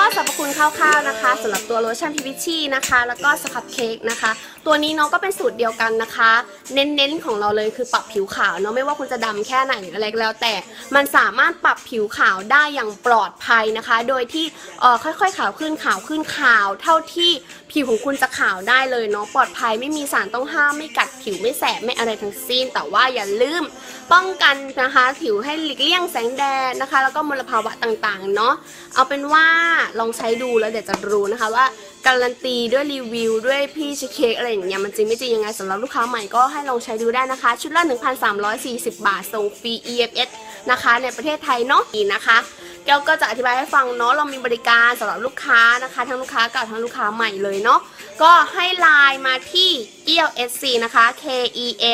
สรรพคุณคร่าวๆนะคะสำหรับตัวโลชั่นพิวิชี่นะคะ แล้วก็สครับเค้กนะคะ ตัวนี้เนาะก็เป็นสูตรเดียวกันนะคะ เน้นๆของเราเลยคือปรับผิวขาวเนาะไม่ว่าคุณจะดำแค่ไหนหรืออะไรก็แล้วแต่ มันสามารถปรับผิวขาวได้อย่างปลอดภัยนะคะ โดยที่เอ่อค่อยๆขาวขึ้นขาวขึ้นขาว เท่าที่ผิวของคุณจะขาวได้เลยเนาะปลอดภัยไม่มีสารต้องห้ามไม่กัดผิวไม่แสบไม่อะไรทั้งสิ้น แต่ว่าอย่าลืม ป้องกันนะคะผิวให้หลีกเลี่ยงแสงแดดนะคะ แล้วก็มลภาวะต่างๆเนาะเอาเป็นว่าลองใช้ดูแล้วเดี๋ยวจะรู้นะคะว่าการันตีด้วยรีวิวด้วยพี่ชิคเค้กอะไรอย่างเงี้ยมันจริงไม่จริงยังไงสำหรับลูกค้าใหม่ก็ให้ลองใช้ดูได้นะคะ ชุดละ 1,340 บาทส่งฟรี EFS นะคะ ในประเทศไทยเนาะอีกนะคะแก้วก็จะอธิบายให้ฟังเนาะเรามีบริการสำหรับลูกค้านะคะ ทั้งลูกค้าเก่าทั้งลูกค้าใหม่เลยเนาะก็ให้ไลน์มาที่ กี้ยว SC นะคะ K E A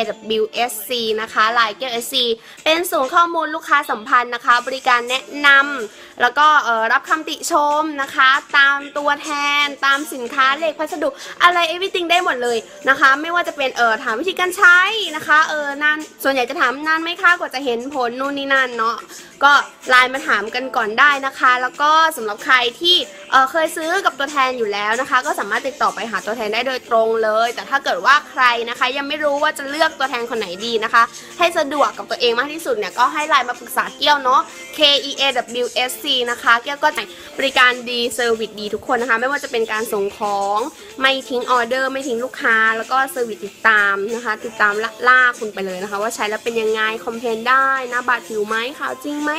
W S C นะคะไลน์เกี้ยว SC เป็นศูนย์ข้อมูลลูกค้าสัมพันธ์นะคะ บริการแนะนำแล้วก็รับคำติชมนะคะ ตามตัวแทนตามสินค้าเลขพัสดุอะไร everything ได้หมดเลยนะคะ ไม่ว่าจะเป็นเอ่อถามวิธีการใช้นะคะเออนานส่วนใหญ่จะถามนานไหมคะกว่าจะเห็นผลนู่นนี่นั่นเนาะก็ไลน์มาถามกันก่อนได้นะคะ แล้วก็สำหรับใครที่เเคยซื้อกับตัวแทนอยู่แล้วนะคะ ก็สามารถติดต่อไปหาตัวแทนได้โดยตรงเลย แต่ถ้าเกิดว่าใครนะคะ ยังไม่รู้ว่าจะเลือกตัวแทนคนไหนดีนะคะ ให้สะดวกกับตัวเองมากที่สุดเนี่ยก็ให้ไลน์มาปรึกษาเกี้ยวเนาะ K E A W S C นะคะเกี้ยวก็จ่บริการดีเซอร์วิสดีทุกคนนะคะ ไม่ว่าจะเป็นการส่งของไม่ทิ้งออเดอร์ไม่ทิ้งลูกค้า แล้วก็เซอร์วิสติดตามนะคะ ติดตามล่าล่าคุณไปเลยนะคะ ว่าใช้แล้วเป็นยังไงคอมเพลนได้นะบาดผิวไหมขาวจริงไหม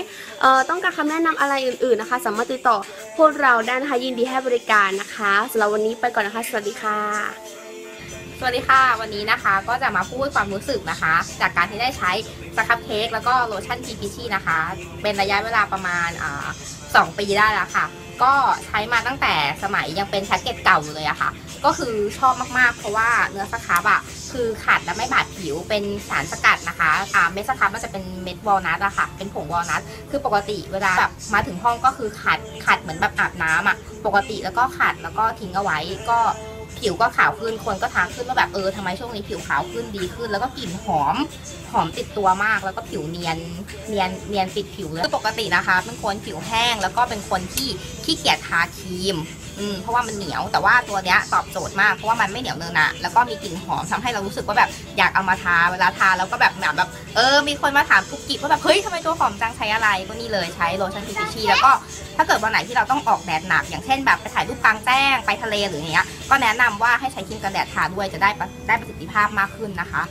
เอ่อต้องการคำแนะนำอะไรอื่นๆนะคะ สามารถติดต่อพวกเราได้นะคะ ยินดีให้บริการนะคะสำหรับวันนี้ไปก่อนนะคะ สวัสดีค่ะ สวัสดีค่ะ วันนี้นะคะก็จะมาพูดความรู้สึกนะคะ จากการที่ได้ใช้สครับเค้กแล้วก็โลชั่นพีพีชีนะคะ เป็นระยะเวลาประมาณสองปีได้แล้วค่ะ ก็ใช้มาตั้งแต่สมัยยังเป็นแพ็กเกจเก่าอยู่เลยอะค่ะ ก็คือชอบมากๆ เพราะว่าเนื้อสครับอะ คือขัดและไม่บาดผิวเป็นสารสกัดนะคะอ่าเม็ดสครับมันจะเป็นเม็ดวอลนัทอะค่ะ เป็นผงวอลนัทคือปกติเวลาแบบมาถึงห้องก็คือขัดขัดเหมือนแบบอาบน้ำอะปกติแล้วก็ขัดแล้วก็ทิ้งเอาไว้ก็ผิวก็ขาวขึ้น คนก็ทักขึ้นว่าแบบเออทำไมช่วงนี้ผิวขาวขึ้นดีขึ้น แล้วก็กลิ่นหอม หอมติดตัวมาก แล้วก็ผิวเนียน เนียน เนียนติดผิวเลยคือปกตินะคะ เป็นคนผิวแห้ง แล้วก็เป็นคนที่ขี้เกียจทาครีม อืมเพราะว่ามันเหนียวแต่ว่าตัวเนี้ยตอบโจทย์มากเพราะว่ามันไม่เหนียวเนินอะแล้วก็มีกลิ่นหอมทำให้เรารู้สึกว่าแบบอยากเอามาทาเวลาทาแล้วก็แบบแบบแบบเออมีคนมาถามกุ๊กกิ๊บว่าแบบเฮ้ยทำไมตัวหอมจังใช้อะไรก็นี่เลยใช้โลชั่นพิชิชีแล้วก็ถ้าเกิดวันไหนที่เราต้องออกแดดหนัก อย่างเช่นแบบไปถ่ายรูปกลางแจ้งไปทะเลหรืออย่างเงี้ยก็แนะนำว่าให้ใช้ครีมกันแดดทาด้วยจะได้ประได้ประสิทธิภาพมากขึ้นนะคะ